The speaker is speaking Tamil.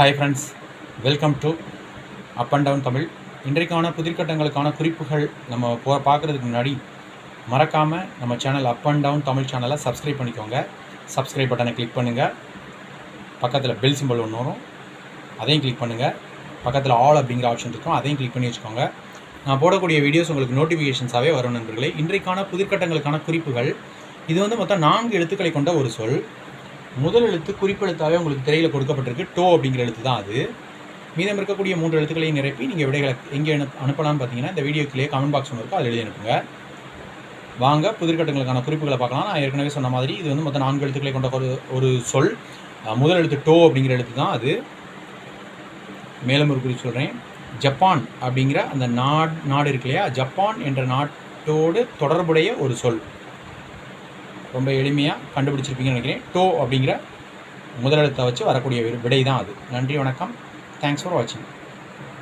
Hi friends welcome to up and down Tamil. இன்றைக்கான புதிர்கட்டங்களுக்கான குறிப்புகள் நம்ம போ பார்க்குறதுக்கு முன்னாடி மறக்காமல் நம்ம channel up and down Tamil சேனலை சப்ஸ்கிரைப் பண்ணிக்கோங்க. சப்ஸ்கிரைப் பட்டனை கிளிக் பண்ணுங்கள் பக்கத்தில் பெல் சிம்பிள் ஒன்று வரும். அதையும் கிளிக் பண்ணுங்கள் பக்கத்தில் ஆல் அப்படிங்கிற ஆப்ஷன் இருக்கும். அதையும் கிளிக் பண்ணி வச்சுக்கோங்க. நான் போடக்கூடிய வீடியோஸ் உங்களுக்கு நோட்டிஃபிகேஷன்ஸாகவே வரும் நண்பர்களே. இன்றைக்கான புதிர்கட்டங்களுக்கான குறிப்புகள் இது வந்து மொத்தம் நான்கு எழுத்துக்களை கொண்ட ஒரு சொல். முதல் எழுத்து குறிப்பெழுத்தாவே உங்களுக்கு திரையில் கொடுக்கப்பட்டிருக்கு. டோ அப்படிங்கிற எழுத்து தான் அது. மீதம் இருக்கக்கூடிய மூன்று எழுத்துக்களையும் நிரப்பி நீங்கள் விடைகளை எங்கே அனுப் அனுப்பலாம்னு பார்த்தீங்கன்னா இந்த வீடியோக்கிலேயே கமெண்ட் பாக்ஸ் ஒன்று இருக்கும் அதில் எழுதி அனுப்புங்க. வாங்க புதிர்கட்டங்களுக்கான குறிப்புகளை பார்க்கலாம். நான் ஏற்கனவே சொன்ன மாதிரி இது வந்து மொத்தம் நான்கு எழுத்துக்களை கொண்ட ஒரு ஒரு சொல். முதல் எழுத்து டோ அப்படிங்கிற எழுத்து தான் அது. மேலும் ஒரு குறிப்பு சொல்கிறேன் ஜப்பான் அப்படிங்கிற அந்த நாட் நாடு இருக்கு இல்லையா? ஜப்பான் என்ற நாட்டோடு தொடர்புடைய ஒரு சொல். ரொம்ப எளிமையாக கண்டுபிடிச்சிருப்பீங்கன்னு நினைக்கிறேன். டோ அப்படிங்கிற முதலெழுத்தை வச்சு வரக்கூடிய விடை தான் அது. நன்றி வணக்கம். தேங்க்ஸ் ஃபார் வாட்சிங்